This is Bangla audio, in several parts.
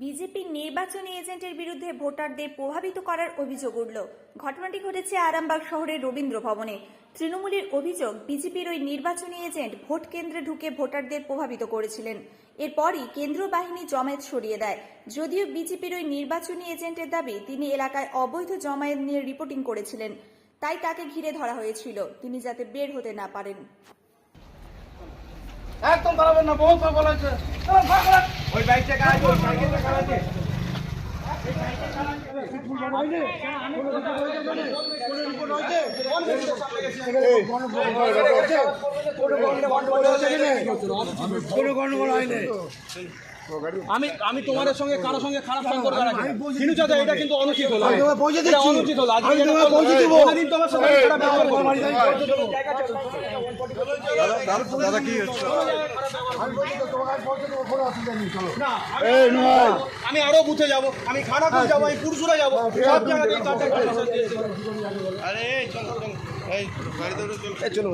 বিজেপির নির্বাচনী এজেন্টের বিরুদ্ধে ভোটারদের প্রভাবিত করার অভিযোগ উঠল। ঘটনাটি ঘটেছে আরামবাগ শহরের রবীন্দ্র ভবনে। তৃণমূলের অভিযোগ, বিজেপির ওই নির্বাচনী এজেন্ট ভোট কেন্দ্রে ঢুকে ভোটারদের প্রভাবিত করেছিলেন। এরপরই কেন্দ্রীয় বাহিনী জমায়েত সরিয়ে দেয়। যদিও বিজেপির ওই নির্বাচনী এজেন্টের দাবি, তিনি এলাকায় অবৈধ জমায়েত নিয়ে রিপোর্টিং করেছিলেন। তাই তাকে ঘিরে ধরা হয়েছিল। তিনি যাতে বের হতে না পারেন। একদম না বহুত পাগল আছে চলো, ভাগ, ভাগ। ওই বাইকটা কাজ ওই সাইকেলটা কাজ কোনো গন্ডগোল হয়নি আমি আমি তোমাদের সঙ্গে কারোর সঙ্গে খারাপ সম্পর্ক রাখি কিন্তু চাচা এটা কিন্তু অনুচিত হলো। আমি তোমায় পৌঁছে এটা দিচ্ছি। অনুচিত হলো। আজকে তোমার সঙ্গে দাদা কি আমি- আমি আরও বুথে যাব আমি খানাপুর যাব আমি পুরসুরা যাব সব জায়গাতেই contact আরে এই চল চল এই গাড়িতে চল।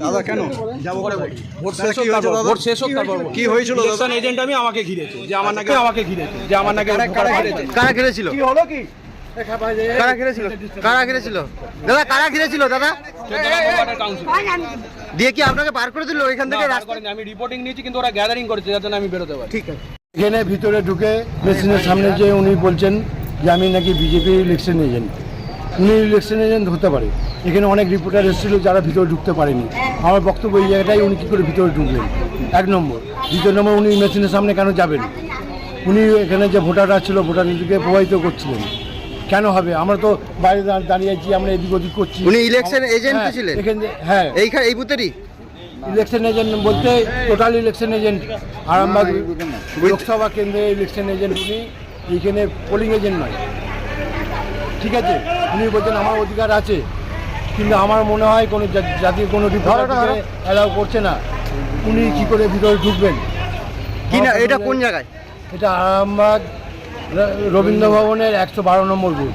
দাদা কেন? যাব করে ভোট শেষ হোক তারপর, ভোট শেষ হোক তারপর কি হয়েছিল ইলেকশন এজেন্ট আমি আমাকে ঘিরেছে যে আমার নাকি আমাকে ঘিরেছে যে আমার নাকি কারা ঘিরেছিল? কি হলো কি? কারা ঘিরেছিল? কারা ঘিরেছিল? দাদা কারা ঘিরেছিল? দাদা দিয়ে কি আপনাকে বার করে দিল এখান থেকে আমি রিপোর্টিং নিয়েছি কিন্তু ওরা গ্যাদারিং করেছে যাতে আমি বেরোতে পারি ঠিক আছে। এখানে ভিতরে ঢুকে মেশিনের সামনে যে উনি বলছেন যে আমি নাকি বিজেপি ইলেকশন এজেন্ট উনি ইলেকশন এজেন্ট হতে পারে। এখানে অনেক রিপোর্টার এসেছিল যারা ভিতরে ঢুকতে পারেনি। আমার বক্তব্য এই জায়গাটাই উনি কী করে ভিতরে ঢুকলেন এক নম্বর। দ্বিতীয় নম্বর উনি মেশিনের সামনে কেন যাবেন? উনি এখানে যে ভোটাররা ছিল ভোটারদেরকে প্রভাবিত করছিলেন। কেন হবে? আমরা তো বাইরে দাঁড়িয়ে আছি আমরা এদিক ওদিক করছি। উনি ইলেকশন এজেন্ট হ্যাঁ, ছিলেন? এখানে হ্যাঁ। এইখানে এই বুথেরই? ইলেকশন এজেন্ট বলতে total election agent Arambagh Lok Sabha কেন্দ্রে ইলেকশন এজেন্ট উনি এইখানে পোলিং এজেন্ট নয়। ঠিক আছে? উনি বলছেন আমার অধিকার আছে কিন্তু আমার মনে হয় কোনো জাতীয় কোনো রিপোর্টারকে অ্যালাউ করছে না। উনি কি করে ভিতরে ঢুকবেন? কি না এটা কোন জায়গায়? এটা আরামবাগ রবীন্দ্র ভবনের একশো বারো নম্বর বুথ।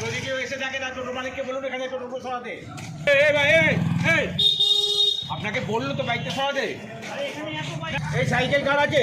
যদি কেউ এসে থাকে এখানে টোটো আপনাকে বলল তো বাইকটা সরাতে। এই সাইকেল কার আছে?